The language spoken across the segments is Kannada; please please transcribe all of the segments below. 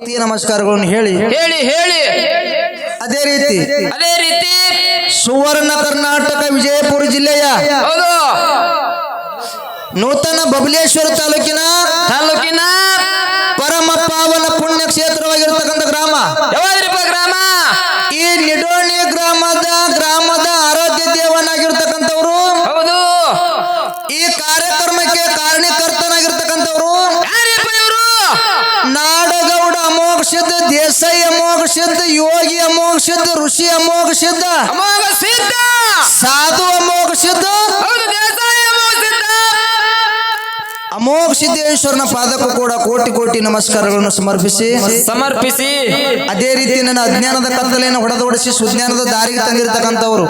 ನಮಸ್ಕಾರಗಳನ್ನು ಹೇಳಿ. ಹೇಳಿ ಹೇಳಿ. ಅದೇ ರೀತಿ ಅದೇ ರೀತಿ. ಸುವರ್ಣ ಕರ್ನಾಟಕ ವಿಜಯಪುರ ಜಿಲ್ಲೆಯ ನೂತನ ಬಬಲೇಶ್ವರ ತಾಲೂಕಿನ ತಾಲೂಕಿನ ಪರಮ ಪಾವನ ಪುಣ್ಯ ಕ್ಷೇತ್ರವಾಗಿರ್ತಕ್ಕಂಥ ಗ್ರಾಮ. ಗ್ರಾಮ? ಈ ನಿಡೋಣಿ ಗ್ರಾಮದ ಗ್ರಾಮದ ಆರಾಧ್ಯ ದೇವನಾಗಿರ್ತಕ್ಕಂಥವ್ರು ಹೌದು. ಈ ಕಾರ್ಯಕ್ರಮಕ್ಕೆ ಕಾರಣೀಕರ್ತನಾಗಿರ್ತಕ್ಕಂಥವ್ರು ಯಾರಿಪ್ಪ ಇವರು ನಾಡಗೌಡ ಅಮೋಘ ಸಿದ್ಧ ದೇಸಾಯಿ ಅಮೋಘ ಸಿದ್ಧ ಯೋಗಿ ಅಮೋಘ ಸಿದ್ಧ ಋಷಿ ಅಮೋಘ ಸಿದ್ಧ. ಅಮೋಘ ಸಿದ್ಧ. ಸಾಧು ಅಮೋಘ ಸಿದ್ಧ. ಅಮೋಘ ಸಿದ್ದೇಶ್ವರನ ಪಾದಕ್ಕೂ ಕೂಡ ಕೋಟಿ ಕೋಟಿ ನಮಸ್ಕಾರಗಳನ್ನು ಸಮರ್ಪಿಸಿ. ಸಮರ್ಪಿಸಿ. ಅದೇ ರೀತಿ ನನ್ನ ಅಜ್ಞಾನದ ಕತ್ತಲೆಯನ್ನು ಹೊಡೆದೋಡಿಸಿ ಸುಜ್ಞಾನದ ದಾರಿಗೆ ತಂದಿರತಕ್ಕಂಥವ್ರು.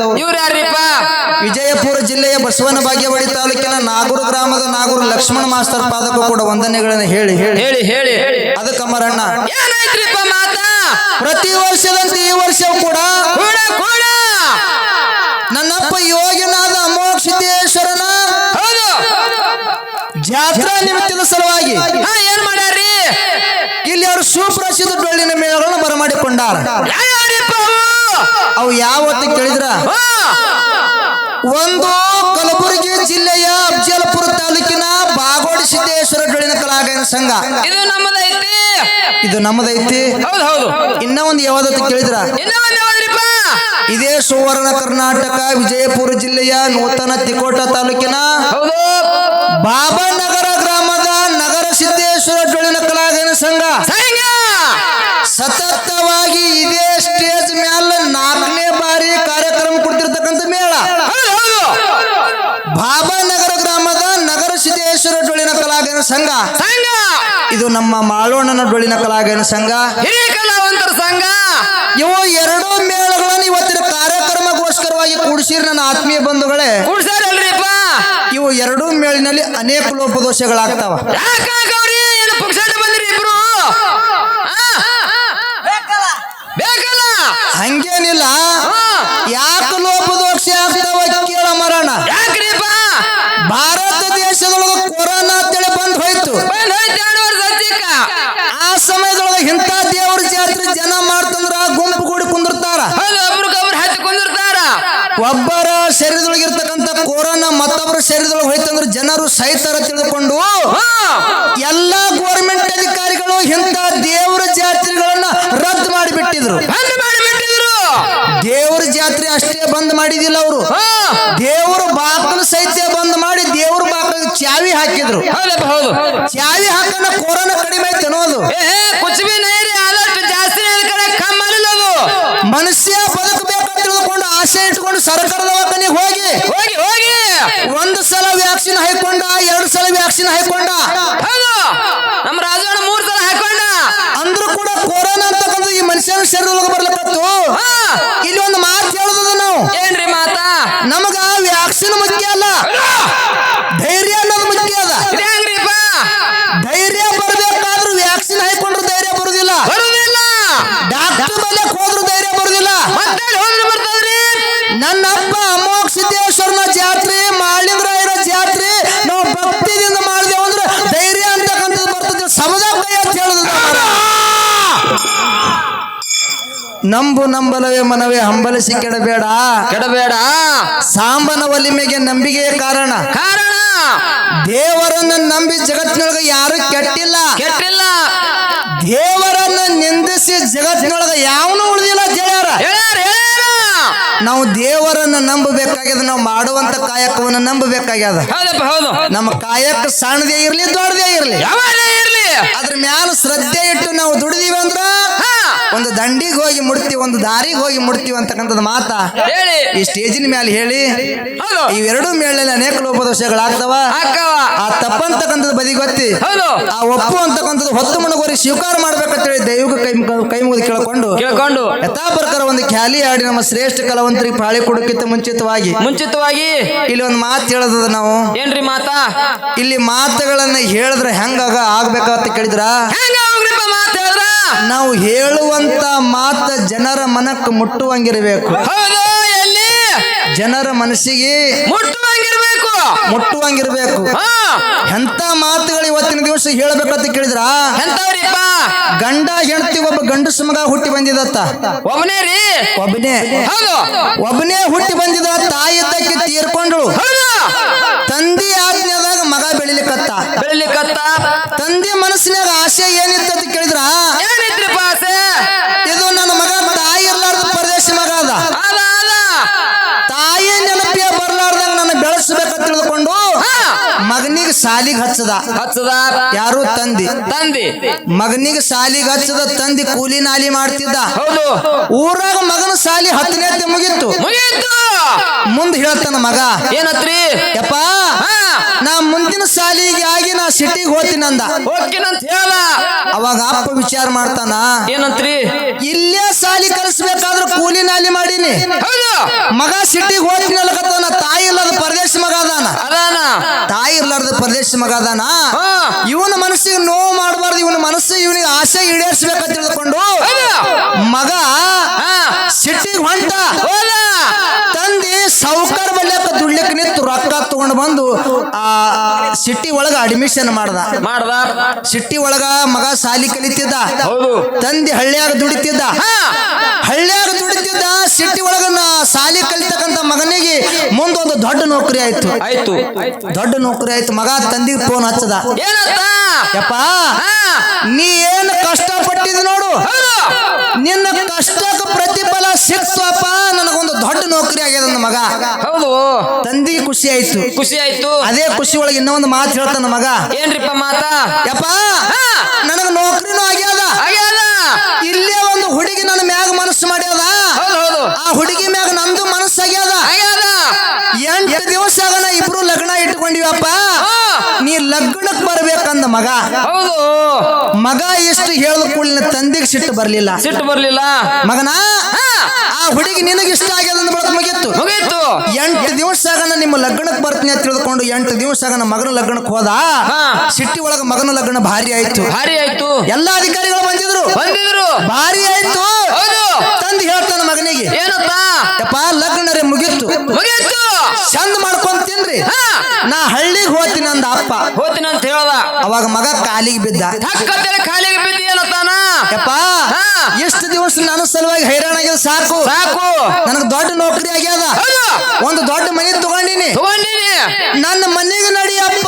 ವಿಜಯಪುರ ಜಿಲ್ಲೆಯ ಬಸವನ ಬಾಗೇವಾಡಿ ತಾಲೂಕಿನ ನಾಗೂರು ಗ್ರಾಮದ ನಾಗೂರು ಲಕ್ಷ್ಮಣ ಮಾಸ್ತರ್ ಪಾದಕ್ಕೂ ಕೂಡ ವಂದನೆಗಳನ್ನು ಹೇಳಿ ಹೇಳಿ. ಹೇಳಿ ಹೇಳಿ. ಅದಕ್ಕೆ ಮರಣ್ಣ. ಪ್ರತಿ ವರ್ಷದಂತೆ ಈ ವರ್ಷ ಕೂಡ ನನ್ನಪ್ಪ ಯೋಗಿನಾದ ಜಾತ್ರಾ ನಿಮಿತ್ತದ ಸಲುವಾಗಿ ಹಾ ಏನ್ ಮಾಡ್ಯಾರ್ರಿ? ಇಲ್ಲಿ ಅವರು ಸುಪ್ರಸಿದ್ಧ ಡೊಳ್ಳಿನ ಮೇಳಗಳನ್ನು ಬರಮಾಡಿಕೊಂಡಾರ. ಅವು ಯಾವತ್ತು ಕೇಳಿದ್ರ? ಒಂದು ಕಲಬುರಗಿ ಜಿಲ್ಲೆಯ ಅಫಜಲ್ಪುರ ತಾಲೂಕಿನ ಬಾಗೋಡಿ ಸಿದ್ದೇಶ್ವರ ಡೊಳ್ಳಿನ ಕಲಾಗಾಯನ ಸಂಘ. ಇದು ನಮ್ಮದೈತಿ. ಇದು ನಮ್ಮದೈತಿ. ಇನ್ನ ಒಂದು ಯಾವ್ದತ್ತು ಕೇಳಿದ್ರ? ಇದೇ ಸುವರ್ಣ ಕರ್ನಾಟಕ ವಿಜಯಪುರ ಜಿಲ್ಲೆಯ ನೂತನ ತಿಕೋಟ ತಾಲೂಕಿನ ನಗರ ಸಿದ್ದೇಶ್ವರ ಜೊಳಿನ ಕಲಾಗನ ಸಂಘ? ಸಂಘ! ಸತತವಾಗಿ ಇದೇ ಸ್ಟೇಜ್ ಮ್ಯಾಲ ನಾಲ್ಕನೇ ಬಾರಿ ಕಾರ್ಯಕ್ರಮ ಕೊಡ್ತಿರ್ತಕ್ಕಂಥ ಮೇಳ. ಬಾಬಾ ನಗರ ಬಾಬಾನಗರ ಗ್ರಾಮದ ನಗರ ಸಿದ್ದೇಶ್ವರ ಡೊಳ್ಳಿನ ಕಲಾಗನ ಸಂಘ? ಸಂಘ! ಇದು ನಮ್ಮ ಮಾಳೋಣನ ಡೊಳ್ಳಿನ ಕಲಾಗನ ಸಂಘ? ಹಿರಿಯ ಕಲಾವಂತರ ಸಂಘ! ಇವು ಎರಡೂ ಮೇಳಗಳನ್ನು ಇವತ್ತಿನ ಕಾರ್ಯಕ್ರಮಗೋಸ್ಕರವಾಗಿ ಕೂಡಿಸಿರಿ ನನ್ನ ಆತ್ಮೀಯ ಬಂಧುಗಳೇ. ಕೂಡ್ಸಾರಲ್ರಿಪ್ಪ ಇವು ಎರಡೂ ಮೇಳಿನಲ್ಲಿ ಅನೇಕ ಲೋಪದೋಷಗಳಾಗ್ತಾವ ಯಾಕ ಗೌರಿ ಏನು ಪುಕ್ಷಾಟ ಬಂದ್ರಿ ಇಬ್ರು ಬೇಕಲ್ಲ ಹಂಗೇನಿಲ್ಲ ಯಾಕೆ ಲೋಪದೋಷ ಆಗ್ತಾವ ಕೇಳ ಮರಣ. ಯಾಕ್ರಿಪ್ಪ? ಭಾರತ ದೇಶದೊಳಗೆ ಕೊರೋನಾ ಅಂತೇಳಿ ಬಂದ್ ಹೋಯ್ತು. ಆ ಸಮಯದೊಳಗೆ ಇಂಥ ದೇವ್ರ ಜಾತ್ರೆ ಜನ ಮಾಡ್ತಂದ್ರ ಗುಂಪು ಕೂಡಿ ಕುಂದಿರ್ತಾರ. ಒಬ್ಬರ ಶರೀರದೊಳಗೆ ಇರ್ತಕ್ಕಂಥ ಕೊರೋನಾ ಮತ್ತೊಬ್ಬರ ಶರೀರದೊಳಗೆ ಹೋಯ್ತಂದ್ರ ಜನರು ಸಹಿತರ ತಿಳಿದುಕೊಂಡು ಎಲ್ಲಾ ಎಲ್ಲ ಗೋರ್ಮೆಂಟ್ ಅಧಿಕಾರಿಗಳು ಇಂಥ ದೇವರ ಜಾತ್ರೆಗಳನ್ನ ರದ್ದು ಮಾಡಿಬಿಟ್ಟಿದ್ರು. ಮಾಡಿದಿಲ್ಲ ಅವರು. ದೇವರ ಬಾಕಲು ಸಹಿತ ಬಂದ್ ಮಾಡಿ ದೇವರ ಬಾಕಲಿಗೆ ಚಾವಿ ಹಾಕಿದ್ರು. ಹೌದಪ್ಪ ಹೌದು ಚಾವಿ ಹಾಕನ ಕೊರೋನಾ ಕಡಿಮೆ ಐತೆ ಅನ್ನೋದು ನೈರಿ ಆದಷ್ಟು ಜಾಸ್ತಿ ಕಡೆ ಮನುಷ್ಯ ಬದುಕಬೇಕಂತ ತಿಳಿದುಕೊಂಡು ಆಸೆ ಇಟ್ಕೊಂಡು ಸರ್ಕಾರದ ಹೋಗಿ. ಹೋಗಿ ಹೋಗಿ. ಒಂದು ಸಲ ವ್ಯಾಕ್ಸಿನ್ ಹಾಕೊಂಡ ಎರಡು ಸಲ ವ್ಯಾಕ್ಸಿನ್ ಹಾಕೊಂಡ ಹೌದು. ನಮ್ಮ ರಾಜಣ್ಣ ನಂಬು ನಂಬಲವೇ ಮನವೇ ಹಂಬಲಿಸಿ ಕೆಡಬೇಡ. ಕೆಡಬೇಡ. ಸಾಂಬನ ಒಲಿಮೆಗೆ ನಂಬಿಕೆಯ ಕಾರಣ. ಕಾರಣ. ದೇವರನ್ನ ನಂಬಿ ಜಗತ್ತಿನೊಳಗೆ ಯಾರು ಕೆಟ್ಟಿಲ್ಲ. ಕೆಟ್ಟಿಲ್ಲ. ದೇವರನ್ನು ನಿಂದಿಸಿ ಜಗತ್ತಿನೊಳಗೆ ಯಾವನು ಉಳಿದಿಲ್ಲ ಹೇಳ್ಯಾರ ನಾವು ದೇವರನ್ನ ನಂಬಬೇಕಾಗ್ಯದ ನಾವು ಮಾಡುವಂತ ಕಾಯಕವನ್ನ ನಂಬಬೇಕಾಗ್ಯದ. ಹೌದು. ನಮ್ಮ ಕಾಯಕ ಸಣ್ಣದೇ ಇರ್ಲಿ ದೊಡ್ಡದೇ ಇರ್ಲಿ. ಅದ್ರ ಮ್ಯಾಲ ಶ್ರದ್ಧೆ ಇಟ್ಟು ನಾವು ದುಡಿದೀವಿ ಅಂದ್ರ ಒಂದು ದಂಡಿಗೆ ಹೋಗಿ ಮುಡ್ತೀವಿ ಒಂದು ದಾರಿಗೆ ಹೋಗಿ ಮುಡ್ತೀವಿ ಅಂತಕ್ಕಂಥದ್ದು ಮಾತ. ಹೇಳಿ. ಈ ಸ್ಟೇಜಿನ ಮೇಲೆ ಹೇಳಿ. ಇವೆರಡೂ ಮೇಳಲ್ಲಿ ಅನೇಕ ಲೋಪದೋಷಗಳಾಗ್ತಾವ ಆ ತಪ್ಪಂತಕ್ಕಂಥದ್ದು ಬದಿ ಗೊತ್ತಿ. ಆ ಒಪ್ಪು ಅಂತಕ್ಕಂಥದ್ದು ಹೊತ್ತು ಮನಗೋರಿ ಸ್ವೀಕಾರ ಮಾಡ್ಬೇಕಂತ ಹೇಳಿ ದೈವಿಕ ಕೈ ಕೈ ಮುಗಿದು ಕೇಳ್ಕೊಂಡು ಕೇಳ್ಕೊಂಡು. ಯಥಾಪ್ರಕಾರ ಒಂದು ಖ್ಯಾಲಿ ಆಡಿ ನಮ್ಮ ಶ್ರೇಷ್ಠ ಕಲಾವಂತರಿಗೆ ಪಾಳಿ ಕೊಡೋಕ್ಕಿಂತ ಮುಂಚಿತವಾಗಿ ಮುಂಚಿತವಾಗಿ ಇಲ್ಲಿ ಒಂದು ಮಾತು ಹೇಳದ ನಾವು. ಏನ್ರಿ ಮಾತಾ? ಇಲ್ಲಿ ಮಾತುಗಳನ್ನ ಹೇಳಿದ್ರೆ ಹೆಂಗಾಗ ಆಗ್ಬೇಕಂತ ಕೇಳಿದ್ರ? ನಾವು ಹೇಳುವಂತ ಮಾತ ಜನರ ಮನಕ್ಕೆ ಮುಟ್ಟುವಂಗಿರಬೇಕು. ಎಲ್ಲಿ? ಜನರ ಮನಸ್ಸಿಗೆ ಮುಟ್ಟುವಂಗಿರಬೇಕು. ಮುಟ್ಟುವಂಗಿರಬೇಕು. ಎಂತ ಮಾತುಗಳು ಇವತ್ತಿನ ದಿವಸ ಹೇಳಬೇಕಂತ ಕೇಳಿದ್ರ? ಎಂತವ್ರಿಪ್ಪ? ಗಂಡ ಹೆಂಡತಿ ಒಬ್ಬ ಗಂಡಸ ಮಗ ಹುಟ್ಟಿ ಬಂದಿದತ್ತ. ಒಬ್ಬನೇ ರೀ. ಒಬ್ಬನೇ ಒಬ್ಬನೇ ಹುಟ್ಟಿ ಬಂದಿದ ತಾಯಿ ತಕ್ಕಿ ತೀರ್ಕೊಂಡ್ಳು. ತಂದಿ ಆಜ್ಞಾದಾಗ ಮಗ ಬೆಳಿಲಿಕ್ಕತ್ತ. ಬೆಳಿಲಿಕ್ಕತ್ತ. ತಂದೆ ಮನಸ್ಸಿನಾಗ ಆಸೆ ಏನಿತ್ತು ಸಾಲಿಗೆ ಹಚ್ಚದ. ಹಚ್ಚದ. ಯಾರು ತಂದಿ? ತಂದಿ. ಮಗನಿಗೆ ಸಾಲಿಗೆ ಹಚ್ಚದ ತಂದಿ ಕೂಲಿ ನಾಲಿ ಮಾಡ್ತಿದ್ದ. ಹೌದು. ಊರಾಗ ಮಗನ ಸಾಲಿ ಹತ್ತನೇ ಮುಗಿತ್ತು ಮುಗೀತು. ಮುಂದ್ ಹೇಳ್ತಾನ ಮಗ. ಏನತ್ರಿ ಯಪ್ಪ ನಾ ಮುಂದಿನ ಸಾಲಿಗೆ ಆಗಿ ನಾ ಸಿಟಿಗೆ ಹೋಗ್ತೀನಂದ ಹೋಗ್ತೀನಂತ ಹೇಳ. ಅವಾಗ ಅಪ್ಪ ವಿಚಾರ ಮಾಡ್ತಾನ. ಏನಂತ್ರಿ? ಇಲ್ಲೇ ಸಾಲಿ ಕಲಿಸ್ಬೇಕಾದ್ರ ಕೂಲಿ ನಾಲಿ ಮಾಡೀನಿ. ಮಗ ಸಿಟಿಗೆ ಹೋಗಿ ನೆಲಕತ್ತಾನ ತಾಯಿ ಇಲ್ಲದ ಪರದೇಶ ಮಗ ಅದಾನ. ತಾಯಿ ಇರ್ಲಾರ್ದ ಪರದೇಶ ಮಗ ಅದಾನ. ಇವನ ಮನಸ್ಸಿಗೆ ನೋವು ಮಾಡಬಾರ್ದು ಇವನ ಮನಸ್ಸು ಇವನಿಗೆ ಆಸೆ ಈಡೇರಿಸ್ಬೇಕಂತ ತಿಳ್ಕೊಂಡು ಮಗ ತಗೊಂಡು ಬಂದು ಆ ಸಿಟ್ಟಿ ಒಳಗ ಅಡ್ಮಿಷನ್ ಮಾಡ್ದ. ಮಾಡ್ದ? ಸಿಟ್ಟಿ ಒಳಗ ಮಗ ಸಾಲಿ ಕಲಿತಿದ್ದ. ತಂದೆ ಹಳ್ಳಿಯಾಗ ದುಡಿತಿದ್ದ. ಹಳ್ಳಿಯಾಗ ದುಡಿತಿದ್ದ ಸಿಟ್ಟಿ ಒಳಗ ಸಾಲಿ ಕಲಿತಕ್ಕಂತ ಮಗನಿಗೆ ಮುಂದೊಂದು ದೊಡ್ಡ ನೌಕರಿ ಆಯ್ತು. ಆಯ್ತು. ದೊಡ್ಡ ನೌಕರಿ ಆಯ್ತು. ಮಗ ತಂದಿಗೆ ಫೋನ್ ಹಚ್ಚದ. ಏನಪ್ಪ ನೀ ಏನು ಕಷ್ಟ ಖುಷಿ ಆಯ್ತು. ಖುಷಿ ಆಯ್ತು. ಅದೇ ಖುಷಿ ಒಳಗೆ ಇನ್ನೊಂದು ಮಾತು ಹೇಳ್ತಾನ ಮಗ. ಏನ್ರಿಪ್ಪ ಮಾತ? ಯಪ್ಪ ನನಗ ನೌಕರಿನೂ ಆಗ್ಯದ. ಆಗ್ಯಾದ. ಇಲ್ಲೇ ಒಂದು ಹುಡುಗಿ ನನ್ನ ಮ್ಯಾಗ ಮನಸ್ಸು ಮಾಡ್ಯಾದ. ಆ ಹುಡುಗಿ ಮ್ಯಾಗ ನಂದು ಮನಸ್ಸು ಆಗ್ಯದ. ಆಗ್ಯಾದ. ಎಂಟು ದಿವಸ ಆಗನ ಇಬ್ರು ಲಗ್ನ ಇಟ್ಕೊಂಡಿವಪ್ಪ. ನೀ ಲಗ್ನಕ್ ಬರ್ಬೇಕಂದ ಮಗ? ಹೌದು. ಮಗ ಎಷ್ಟು ಹೇಳಿದ ಕೂಡಲಿನ ತಂದೆಗೆ ಸಿಟ್ಟು ಬರಲಿಲ್ಲ. ಸಿಟ್ಟು ಬರಲಿಲ್ಲ. ಮಗನ ಆ ಹುಡುಗಿ ನಿನಗೆ ಇಷ್ಟ ಆಗ್ಯದ ಅಂದ ಬಳಕ ಮುಗಿತ್ತು. ಎಂಟು ದಿವಸ ಆಗನ ನಿಮ್ಮ ಲಗ್ನಕ್ಕೆ ಬರ್ತೀನಿ ಅಂತ ತಿಳ್ಕೊಂಡು ಎಂಟು ದಿವಸ ಆಗನ ಮಗನ ಲಗ್ನಕ್ಕೆ ಹೋದ. ಸಿಟ್ಟಿ ಒಳಗ ಮಗನ ಲಗ್ನ ಭಾರಿ ಆಯ್ತು. ಭಾರಿ ಆಯ್ತು. ಎಲ್ಲಾ ಅಧಿಕಾರಿಗಳು ಬಂದಿದ್ರು. ಬಂದಿದ್ರು. ಭಾರಿ ಆಯ್ತು. ತಂದು ಹೇಳ್ತಾನ ಮಗನಿಗೆ. ಏನಪ್ಪ? ಯಪ್ಪ ಲಗ್ನರೇ ಮುಗೀತು. ಮುಗಿತ್ತು ಚಂದ ಮಾಡ್ಕೊಂಡ್ ತಿನ್ರಿ. ನಾ ಹಳ್ಳಿಗೆ ಹೋಗ್ತೀನಿ ಅಂದ ಅಪ್ಪ. ಹೋತಿನ ಅಂತ ಹೇಳದ ಅವಾಗ ಮಗ ಕಾಲಿಗೆ ಬಿದ್ದ. ಹಕ್ಕತ್ತಲೆ ಕಾಲಿಗೆ ಬಿದ್ದಿ ಯಪ್ಪ. ಎಷ್ಟು ದಿವಸ ನನ್ನ ಸಲುವಾಗಿ ಹೈರಾಣ ಆಗ್ಯದ ಸಾಕು. ಸಾಕು. ನನಗೆ ದೊಡ್ಡ ನೌಕರಿ ಆಗ್ಯದ. ಒಂದು ದೊಡ್ಡ ಮನೆ ತಗೊಂಡಿನಿ. ತಗೊಂಡಿನಿ. ನನ್ನ ಮನೆಗೆ ನಡಿಯಪ್ಪ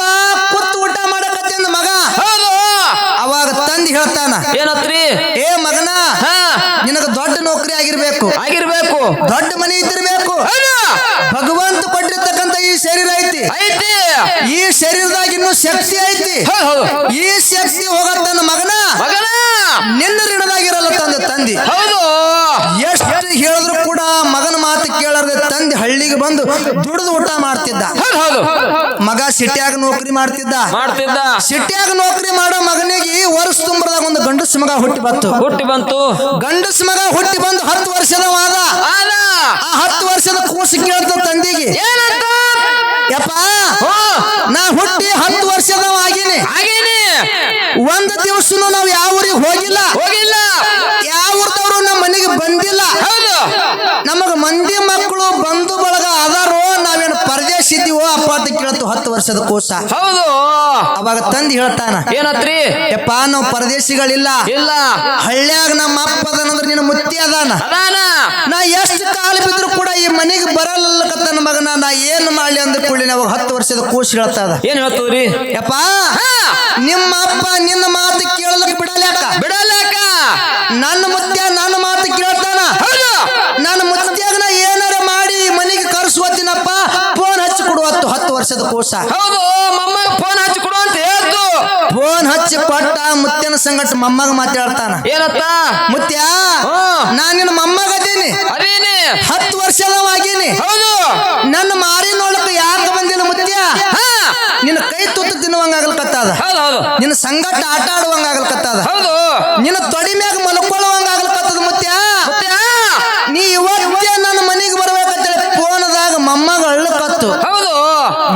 ಕುತ್ತು ಊಟ ಮಾಡಕತ್ತಿಂದ ಮಗ. ಹೌದು. ಅವಾಗ ತಂದು ಹೇಳ್ತಾನ ಏನತ್ರಿ? ಏ ಮಗನ ಹಾ. ನಿನಗ ದೊಡ್ಡ ನೌಕರಿ ಆಗಿರ್ಬೇಕು. ಆಗಿರ್ಬೇಕು. ದೊಡ್ಡ ಮನೆ ಇದ್ದಿರ್ಬೇಕು ಹೌದು ಭಗವಂತ ಕೊಟ್ಟಿರ್ತಕ್ಕಂತ ಈ ಶರೀರ ಐತಿ ಐತಿ ಈ ಶರೀರದಾಗ ಇನ್ನೂ ಶಕ್ತಿ ಐತಿ. ಈ ಶಕ್ತಿ ಹೋಗತ್ತ ಮಗನ? ಮಗನ? ನಿನ್ನ ಋಣದಾಗಿರಲ್ಲ ತಂದೆ ತಂದಿ. ಹೌದು. ಎಷ್ಟು ಹೇಳಿದ್ರು ಕೂಡ ಮಗನ ಮಾತು ಕೇಳದ್ರೆ ತಂದೆ ಹಳ್ಳಿಗೆ ಬಂದು ದುಡಿದು ಊಟ ಮಾಡ್ತಿದ್ದ. ಮಗ ಸಿಟಿಯಾಗ ನೌಕರಿ ಮಾಡ್ತಿದ್ದ. ಮಾಡ್ತಿದ್ದ. ಸಿಟಿಯಾಗ ನೌಕರಿ ಮಾಡೋ ಮಗನಿಗೆ ವರ್ಷ ತುಂಬದಾಗ ಒಂದು ಗಂಡಸ ಮಗ ಹುಟ್ಟಿ ಬಂತು. ಹುಟ್ಟಿ ಬಂತು. ಗಂಡಸ ಮಗ ಹುಟ್ಟಿ ಬಂದು ಹತ್ತು ವರ್ಷದ ವಾದ ಆ ಹತ್ತು ವರ್ಷದ ಕೂಸು ಕೇಳ್ತ ತಂದಿಗೆ ಏನಂತ ಯಪ್ಪ ಹೋ ನಾ ಹುಟ್ಟಿ ಹತ್ತು ವರ್ಷದವ ಆಗಿನಿ ಆಗೇನಿ ಒಂದು ದಿವಸನು ನಾವು ಯಾವ ಊರಿಗೆ ಹೋಗಿಲ್ಲ. ಹೋಗಿಲ್ಲ. ಯಾವ ಊರ್ದವ್ರು ನಮ್ಮ ಮನೆಗೆ ಬಂದಿಲ್ಲ. ನಮಗ ಮಂದಿ ಮಕ್ಕಳು ಬಂಧು ಬಳಗ ಅದಾರೋ ನಾವೇನು ಪರದೇಶ ಇದ್ದೀವೋ ಅಪ್ಪ ಅಂತ ಕೇಳ್ತು ಹತ್ತು ವರ್ಷದ ಕೋಶ. ಹೌದು. ಅವಾಗ ತಂದು ಹೇಳ್ತಾನ ಏನತ್ರಿ? ಯಪ್ಪ ನಾವು ಪರದೇಶಿಗಳಿಲ್ಲ. ಇಲ್ಲ. ಹಳ್ಳ್ಯಾಗ ನಮ್ಮ ಅಪ್ಪ ಅದನ್ನಂದ್ರೆ ನಿನ್ನ ಮುತ್ತಿ ಅದಾನ. ಅದಾನ. ನಾ ಎಷ್ಟು ಕಾಲ ಬಿದ್ರು ಕೂಡ ಈ ಮನೆಗೆ ಬರಲ್ಲಕತ್ತನ ಮಗನ ನಾ ಏನ್ ಮಾಡ್ಲಿ ಅಂದ್ರೆ ಕೂಡಲಿ ಅವಾಗ ಹತ್ತು ವರ್ಷದ ಕೋಶ ಹೇಳ್ತಾ ಅದ ಏನ್ ಹೇಳ್ತೀವ್ರಿ ಯಪ್ಪ ನಿಮ್ಮ ಅಪ್ಪ ನಿನ್ನ ಮಾತು ಕೇಳಲಿಕ್ಕೆ ಬಿಡಲ್ಯಾಕ ಬಿಡಲ್ಯಾಕ ನನ್ನ ಮುತ್ಯ ನನ್ನ ಮಾತು ಕೇಳ್ತಾನ. ನನ್ನ ಮುತ್ಯಾಗನ ಏನಾರ ಮಾಡಿ ಮನೆಗೆ ಕರ್ಸುವತ್ತಿನಪ್ಪ ಫೋನ್ ಹಚ್ಚಿ ಕೊಡುವತ್ತು ಹತ್ತು ವರ್ಷದ ಕೋಸ ಹೌದು ಮಮ್ಮಗ ಫೋನ್ ಹಚ್ಚಿ ಕೊಡು ಅಂತ ಹೇಳ್ತು. ಫೋನ್ ಹಚ್ಚಿ ಕೊಟ್ಟ ಮುತ್ಯನ ಸಂಗಟ ಮಮ್ಮಗ ಮಾತಾಡ್ತಾನ. ಏನತ್ತ? ಮುತ್ಯ ನಾನು ನಿನ್ನ ಮೊಮ್ಮಗ ಅದೀನಿ? ಅದೇನಿ? ಹತ್ತು ವರ್ಷದವಾಗಿನಿ ಹೌದು. ನನ್ನ ಮಾರಿ ನೋಡಕ್ ಯಾಕೆ ಬಂದಿಲ್ಲ ಮುತ್ಯ ಹಾ. ನಿನ್ನ ಕೈ ತುತ್ತು ತಿನ್ನುವಂಗ ಆಗ್ಲಕತ್ತದ. ಹೌದು ಹೌದು. ನಿನ್ನ ಸಂಗಟ ಆಟ ಆಡುವಂಗ ಆಗ್ಲಕತ್ತದ. ಹೌದು. ನಿನ್ನ ತೊಡಿ ಮ್ಯಾಗ ಮಲ್ಕೊಳ್ಳುವಂಗಾಗಲ್ಕತ್ತದ ಮುತ್ಯ ನೀ ಇವತ್ತ ನನ್ನ ಮನೆಗೆ ಬರ್ಬೇಕಂತೇಳಿ ಫೋನದಾಗ ಮಮ್ಮಗ ಅಳ್ಳಕತ್ತು. ಹೌದು.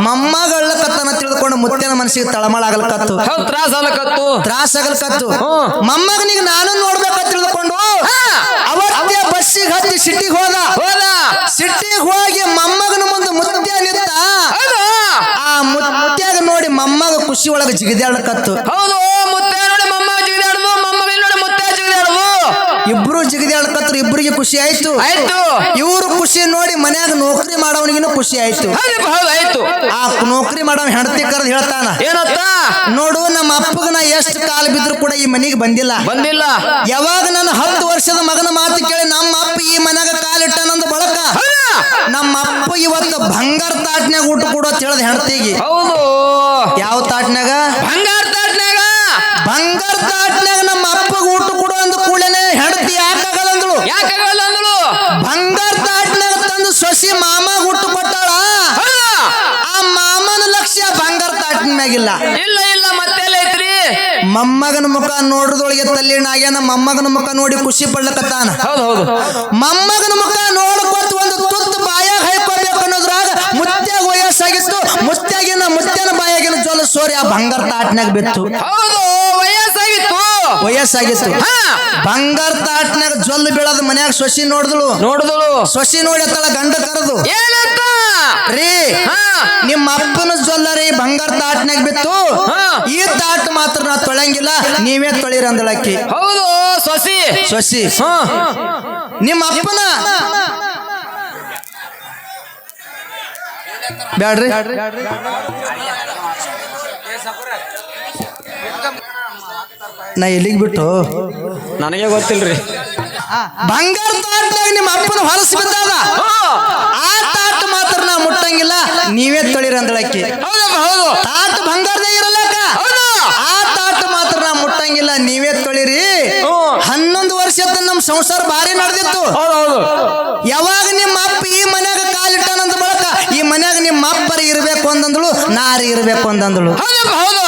ಮೊಮ್ಮಗ ಅಳ್ಳಕತ್ತನ ತಿಳ್ಕೊಂಡು ಮುತ್ಯನ ಮನಸ್ಸಿಗೆ ತಳಮಳ ಆಗಲ್ಕತ್ತು. ತ್ರಾಸ ಆಗಲ್ಕತ್ತು. ತ್ರಾಸ ಆಗಲ್ಕತ್ತು. ಮಮ್ಮಗ ನೀಗ ನಾನು ನೋಡ್ಬೇಕಂತ ಸಿಟ್ಟಿಗೆ ಹೋದ ಹೋದ. ಸಿಟ್ಟಿಗೆ ಹೋಗಿ ಮೊಮ್ಮಗನ ಮುಂದೆ ಮುತ್ತ ನಿಂತ ಆ ಮುತ್ಯಾಗ ನೋಡಿ ಮೊಮ್ಮಗ ಖುಷಿ ಒಳಗೆ ಜಿಗಿದಾಡಕತ್ತು ಹೌದು ಮುತ್ಯ ನೋಡಿ ಮೊಮ್ಮಗ ಜಿಗಿದಾಡ್ದು ಮೊಮ್ಮಗ ನೋಡಿ ಮುತ್ಯ ಜಿಗಿದಾಡ್ದು. ಇಬ್ರು ಜಿಗಿದಾಡ್ಕ ಜಿಗಿದಾಡಕತ್ರು ಇಬ್ಬರಿಗೆ ಖುಷಿ ಆಯ್ತು. ಆಯ್ತು. ಇವರು ಖುಷಿ ನೋಡಿ ಮನ್ಯಾಗ ನೌಕರಿ ಮಾಡೋನಿಗಿನ ಖುಷಿ ಆಯ್ತು. ಆಯ್ತು. ಆ ನೌಕರಿ ಮಾಡೋ ಹೆಂಡತಿ ಕರೆದು ಹೇಳ್ತಾನ ಏನತ್ತ? ನೋಡು ನಮ್ಮ ಅಪ್ಪಗ ನಾ ಎಷ್ಟು ಕಾಲ ಬಿದ್ರು ಕೂಡ ಈ ಮನೆಗೆ ಬಂದಿಲ್ಲ. ಬಂದಿಲ್ಲ. ಯಾವಾಗ ನನ್ನ ಹತ್ತು ವರ್ಷದ ಮಗನ ಮಾತು ಕೇಳಿ ನಮ್ಮ ಅಪ್ಪ ಈ ಮನ್ಯಾಗ ಕಾಲಿಟ್ಟನಂದ ಬಳಕ? ನಮ್ಮ ಅಪ್ಪ ಇವತ್ತು ಬಂಗಾರ ತಾಟ್ನ್ಯಾಗ ಊಟ ಕೊಡು ತಿಳಿದ ಹೇಳ್ದ ಹೆಂಡತಿಗೆ. ಹೌದು. ಯಾವ ತಾಟ್ನ್ಯಾಗ? ಬಂಗಾರ ತಾಟ್ನ್ಯಾಗ? ಬಂಗಾರ ತಾಟ್ನ್ಯಾಗ ನಮ್ಮ ಅಂದಳು ಬಂಗಾರ ತಾಟ್ನ್ಯಾಗ ತಂದು ಸೊಸಿ ಮಾಮ ಹುಟ್ಟು ಕೊಟ್ಟಾಳ? ಆ ಮಾಮನ ಲಕ್ಷ್ಯ ಬಂಗಾರ ತಾಟಿನ ಮ್ಯಾಗಿಲ್ಲ ಇಲ್ಲ ಇಲ್ಲ ಮತ್ತೆ ಐತ್ರಿ? ಮೊಮ್ಮಗನ ಮುಖ ನೋಡಿದೊಳಗೆ ತಲ್ಲಿನ ಆಗ್ಯಾನ ಮೊಮ್ಮಗನ ಮುಖ ನೋಡಿ ಖುಷಿ ಪಡ್ಲಕತ್ತಾನ. ಹೌದು ಹೌದು. ಮೊಮ್ಮಗನ ಮುಖ ನೋಡ್ಕೊತ ಒಂದು ತುತ್ತು ಬಾಯಾಗ ಹಾಯ್ಕೋಬೇಕು ಅನ್ನೋದ್ರಾಗ ಮುತ್ಯಾಗ ವಯಸ್ಸಾಗಿತ್ತು ಮುತ್ಯಾಗಿನ ಮುತ್ಯನ ಬಾಯಾಗಿನ ಜೋಲ ಸೋರಿ ಆ ಬಂಗಾರ ತಾಟ್ನ್ಯಾಗ ಬಿತ್ತು. ಹೌದು ವಯಸ್ಸಾಗಿತ್ತು. ಬಂಗಾರ ತಾಟ್ನಾಗ ಜೊಲ್ಲು ಬೀಳದ ಮನ್ಯಾಗ ಸೊಸಿ ನೋಡಿದಳು. ನೋಡಿದಳು. ಸೊಸಿ ನೋಡಿ ಅತ್ತಳ ಗಂಡ ಕರೆದು. ಏನಂತ ರೀ ಹಾ. ನಿಮ್ಮ ಅಪ್ಪನ ಜೊಲ್ಲರಿ ಬಂಗಾರ ತಾಟ್ನಾಗ ಬಿತ್ತು. ಈ ತಾಟ್ ಮಾತ್ರ ನಾ ತೊಳಂಗಿಲ್ಲ ನೀವೇ ತೊಳಿರ ಅಂದಳಕ್ಕಿ ಹೌದು ಸೊಸಿ. ಸೊಸಿ. ಹಾ. ನಿಮ್ಮ ಅಪ್ಪನ. ಬ್ಯಾಡ್ರಿ. ನಾ ಎಲ್ಲಿಗೆ ಬಿಟ್ಟು? ನನಗೆ ಗೊತ್ತಿಲ್ರಿ. ಬಂಗಾರ ತಾಟ್ನಾಗ ನಿಮ್ಮ ಅಪ್ಪನ ಹೊರಸ್ ಬಿದ್ದಾದ ಆ ತಾಟ್ ಮಾತ್ರ ನಾ ಮುಟ್ಟಂಗಿಲ್ಲ. ನೀವೇ ತೊಳಿರ ಅಂದಳಕ್ಕಿ ಹೌದು ತಾಟ್ ಬಂಗಾರದಾಗ ಇರಲ್ಲಕ್ಕ ಹೌದು. ಆ ತಾಟ್ ಮಾತ್ರ ನಾ ಮುಟ್ಟಂಗಿಲ್ಲ. ನೀವೇ ತೊಳಿರಿ. ಹನ್ನೊಂದು ವರ್ಷದ ನಮ್ಮ ಸಂಸಾರ ಭಾರಿ ನಡೆದಿತ್ತು. ಹೌದು ಹೌದು. ಯಾವಾಗ ನಿಮ್ಮ ಅಪ್ಪ ಈ ಮನ್ಯಾಗ ಕಾಲಿಟ್ಟನಂದ ಬಳಕ ಈ ಮನ್ಯಾಗ ನಿಮ್ಮ ಅಪ್ಪರ ಇರಬೇಕು ಅಂದಂದಳು ನಾರಿ ಇರಬೇಕು ಅಂದಂದಳು. ಹೌದು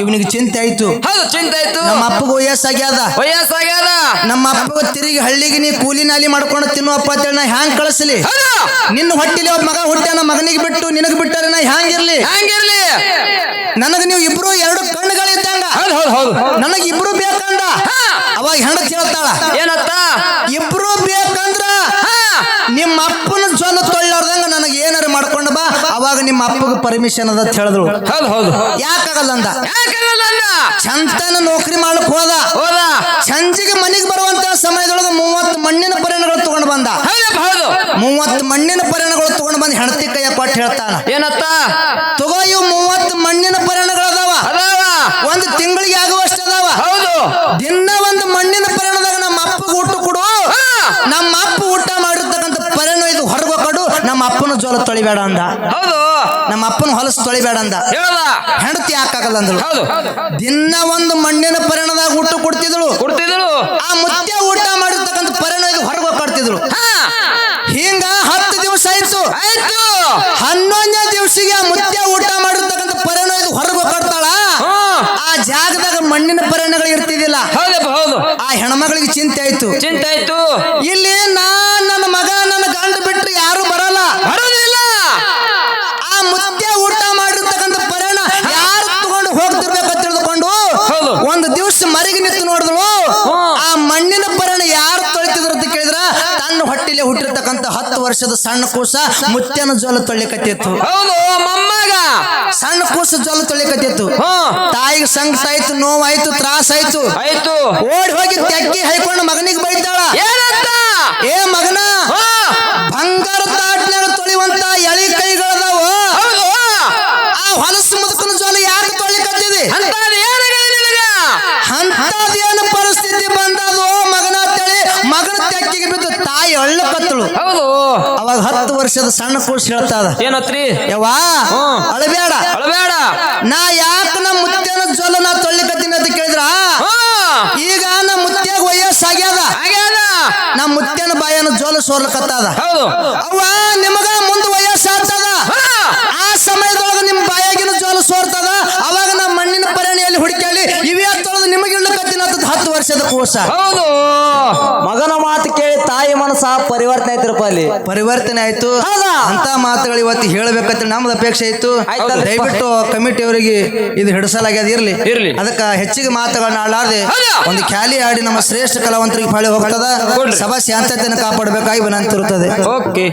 ಇವನಿಗೆ ಚಿಂತೆ ಆಯ್ತು. ಹೌದು ಚಿಂತೆ ಆಯ್ತು. ನಮ್ಮ ಅಪ್ಪಗೂ ವಯಸ್ಸಾಗ್ಯಾದ. ವಯಸ್ಸಾಗ್ಯಾದ. ನಮ್ಮ ಅಪ್ಪಗ ತಿರುಗಿ ಹಳ್ಳಿಗೆ ನೀ ಕೂಲಿ ನಾಲಿ ಮಾಡ್ಕೊಂಡು ತಿನ್ನು ಅಪ್ಪ ಅಂತೇಳಿ ನಾ ಹ್ಯಾಂಗ್ ಕಳಿಸ್ಲಿ? ನಿನ್ನ ಹೊಟ್ಟಿಲಿ ಒಬ್ಬ ಮಗ ಹುಟ್ಟ್ಯಾನ ಮಗನಿಗೆ ಬಿಟ್ಟು ನಿನಗೆ ಬಿಟ್ಟರೆ ನಾ ಹ್ಯಾಂಗಿರ್ಲಿ? ಹ್ಯಾಂಗಿರ್ಲಿ. ನನಗೆ ನೀವು ಇಬ್ರು ಎರಡು ಕಣ್ಣುಗಳಿದ್ದಂಗ. ಹೌದು ಹೌದು ನನಗೆ ಇಬ್ರು ಬೇಕಂದ. ಅವಾಗ ಹೆಂಡತಿ ಹೇಳ್ತಾಳ ಏನತ್ತ? ಇಬ್ರು ಬೇಕಂದ್ರ ನಿಮ್ಮ ಅಪ್ಪನ ಜೊಲ್ಲ ತೊಳ್ಳಾರ್ದಂಗ ಮಾಡ್ಕೊಂಡು ಬಾ. ಅವಾಗ ನಿಮ್ಮ ಅಪ್ಪಗೆ ಪರ್ಮಿಷನ್ ಅದ ಹೇಳಿದ್ರು. ಹೌದು ಹೌದು. ಯಾಕಾಗಲ್ಲ ಅಂದ ಯಾಕಾಗಲ್ಲ ಅಂದ ಚಂತನ ನೌಕರಿ ಮಾಡಕ್ ಹೋದ. ಹೋದ. ಸಂಜೆಗೆ ಮನೆಗೆ ಬರುವಂತ ಸಮಯದೊಳಗ ಮೂವತ್ತು ಮಣ್ಣಿನ ಪರಿಣಗಳು ತಗೊಂಡ್ ಬಂದ. ಹೌದು ಮೂವತ್ತು ಮಣ್ಣಿನ ಪರಿಣಗಳು ತಗೊಂಡ್ ಬಂದು ಹೆಣತಿ ಕೈಯ ಕೊಟ್ಟು ಹೇಳ್ತಾನ. ಏನತ್ತ ತಗೋ ಇವು ಮೂವತ್ತು ಮಣ್ಣಿನ ಪರಿಣಗಳದಾವ ಅದಾವ ಒಂದು ತಿಂಗಳಿಗೆ ಆಗುವಷ್ಟು ಅದಾವ ಹೌದು ದಿನ ಒಂದು ಮಣ್ಣಿನ ಪರಿಣದಾಗ ನಮ್ಮ ಅಪ್ಪಗೆ ಊಟ ಕೊಡು ಹಾ. ನಮ್ಮ ಅಪ್ಪ ಊಟ ಮಾಡಿರ್ತಕ್ಕಂಥ ಪರಿಣ ಇದು ಹೊರಗೆ ಕೊಡು ಜೋಲ ತೊಳಿಬೇಡ ಅಂದ. ಹೌದು. ನಮ್ಮ ಅಪ್ಪನ ಹೊಲಸು ತೊಳಿಬೇಡ ಅಂದ. ಹೇಳ್ದ? ಹೆಂಡತಿ ಯಾಕಾಗಲ್ಲ ಅಂದಳು. ಹೌದು. ದಿನ ಒಂದು ಮಣ್ಣಿನ ಪರಿಣದಾಗ ಊಟ ಕೊಡ್ತಿದ್ಳು ಕೊಡ್ತಿದ್ರು ಆ ಮುತ್ಯ ಊಟ ಮಾಡಿರ್ತಕ್ಕಂಥ ಪರಿಣ ಇದು ಹೊರಗೆ ಕೊಡ್ತಿದ್ರು ಹಾ. ಹಿಂಗ ಹತ್ತು ದಿವಸ ಆಯ್ತು. ಆಯ್ತು. ಹನ್ನೊಂದನೇ ದಿವಸಿಗೆ ಆ ಮುತ್ಯ ಊಟ ಮಾಡಿರ್ತಕ್ಕಂಥ ಪರಿಣ ಇದು ಹೊರಗೆ ಹೋಗ್ತಾಳ ಆ ಜಾಗದಾಗ ಮಣ್ಣಿನ ಪರಿಣಗಳು ಇರ್ತಿದ್ದಿಲ್ಲ. ಹೌದಪ್ಪ ಹೌದು. ಆ ಹೆಣ್ಮಗಳಿಗೆ ಚಿಂತೆ ಆಯ್ತು. ಚಿಂತೆ ಆಯ್ತು. ಇಲ್ಲಿ ನಾನ್ ನನ್ನ ಮಗ ನನ್ನ ಗಂಡ ಬಿಟ್ರೆ ಯಾರು ಬರಲ್ಲ ಬರೋದಿಲ್ಲ ಆ ಮುದ್ದೆ ಊಟ ಮಾಡಿರ್ತಕ್ಕಂಥ ಪರಿಣ ಯಾರು ತಗೊಂಡು ಹೋಗ್ತಿರ್ಬೇಕು ಅಂತ ತಿಳಿದುಕೊಂಡು ಹೌದು. ಒಂದು ದಿವಸ ಮರಿಗೆ ನಿಂತು ನೋಡಿದಳು ಹ್ಮ್. ಆ ಮಣ್ಣಿನ ಪರಿಣ ಯಾರು ತೊಳಿತಿದ್ರು ಅಂತ ಕೇಳಿದ್ರ ತನ್ನ ಹುಟ್ಟಿರ್ತಕ್ಕಂತ ಹುಟ್ಟಿರ್ತಕ್ಕಂಥ ಹತ್ತು ವರ್ಷದ ಸಣ್ಣ ಕೂಸ ಮುತ್ಯನ ಜೋಲ ತೊಳಿಕತ್ತಿತ್ತು ಹೌದು ಮೊಮ್ಮಗ. ಸಣ್ಣ ಕೂಸ ಜೋಲ ತೊಳಿಕತ್ತಿತ್ತು ತಾಯಿಗೆ ಸಂಕಟ ಆಯ್ತು ನೋವಾಯ್ತು ತ್ರಾಸ ಆಯ್ತು. ಆಯ್ತು. ಓಡಿ ಹೋಗಿ ತೆಕ್ಕಿ ಹೈಕೊಂಡು ಮಗನಿಗೆ ಬೈತಾಳ. ಏನಂತ? ಏ ಮಗನ ಬಂಗಾರ ತಾಟ್ನ ತೊಳಿವಂತ ಎಳಿ ತಾಯಿ ಹೌದು. ಅವಾಗ ಹತ್ತು ವರ್ಷದ ಸಣ್ಣ ಕೂಸ್ ಹೇಳ್ತಾದ. ಏನತ್ರಿ? ಯವ್ವಾ ಅಳಬೇಡ ಅಳಬೇಡ ನಾ ಯಾಕ ನಮ್ಮ ಮುತ್ಯನ ಜೋಲ ನಾ ತೊಳ್ಲಿಕತ್ತೀನಿ ಅಂತ ಕೇಳಿದ್ರ? ಈಗ ನಮ್ಮ ಮುತ್ಯಾಗ ವಯಸ್ಸಾಗ್ಯದ. ಆಗ್ಯದ. ನಮ್ಮ ಮುತ್ಯನ ಬಾಯನ ಜೋಲ ಸೋರ್ಲಕತ್ತಾದ. ಹೌದು. ಅವ್ವ ನಿಮಗ ಮುಂದೆ ವಯಸ್ಸಾಗ್ತದ. ಆ ಸಮಯದೊಳಗೆ ನಿಮ್ಮ ಬಾಯಾಗಿನ ಜೋಲ ಸೋರ್ತದ. ಅವಾಗ ನಮ್ಮ ಮಣ್ಣಿನ ಪರಿಣಿಯಲ್ಲಿ ಹುಡುಕಿ ಇವೇ ತೊಳೆದು ನಿಮಗೆ ಇಳ್ಳಕತ್ತಿನ ಹತ್ತು ವರ್ಷದ ಕೋಸ ಹೌದು. ಮನಸ್ಸ ಪರಿವರ್ತನೆ ಆಯ್ತಿರಪ್ಪ ಅಲ್ಲಿ ಪರಿವರ್ತನೆ ಆಯ್ತು ಹೌದಾ? ಅಂತ ಮಾತುಗಳು ಇವತ್ತು ಹೇಳಬೇಕಂತ ನಮ್ದು ಅಪೇಕ್ಷೆ ಇತ್ತು. ದಯವಿಟ್ಟು ಕಮಿಟಿ ಅವರಿಗೆ ಇದು ಹಿಡಿಸಲಾಗ್ಯದ ಇರ್ಲಿ ಇರ್ಲಿ. ಅದಕ್ಕೆ ಹೆಚ್ಚಿಗೆ ಮಾತುಗಳನ್ನ ಆಡಲಾರ್ದೆ ಹೌದಾ? ಒಂದು ಖ್ಯಾಲಿ ಆಡಿ ನಮ್ಮ ಶ್ರೇಷ್ಠ ಕಲಾವಂತರಿಗೆ ಪಾಳಿ ಹೋಗ್ತದ. ಸಭಾ ಶಾಂತತೆಯನ್ನು ಕಾಪಾಡಬೇಕಾಗಿ ವಿನಂತಿರುತ್ತದೆ ಓಕೆ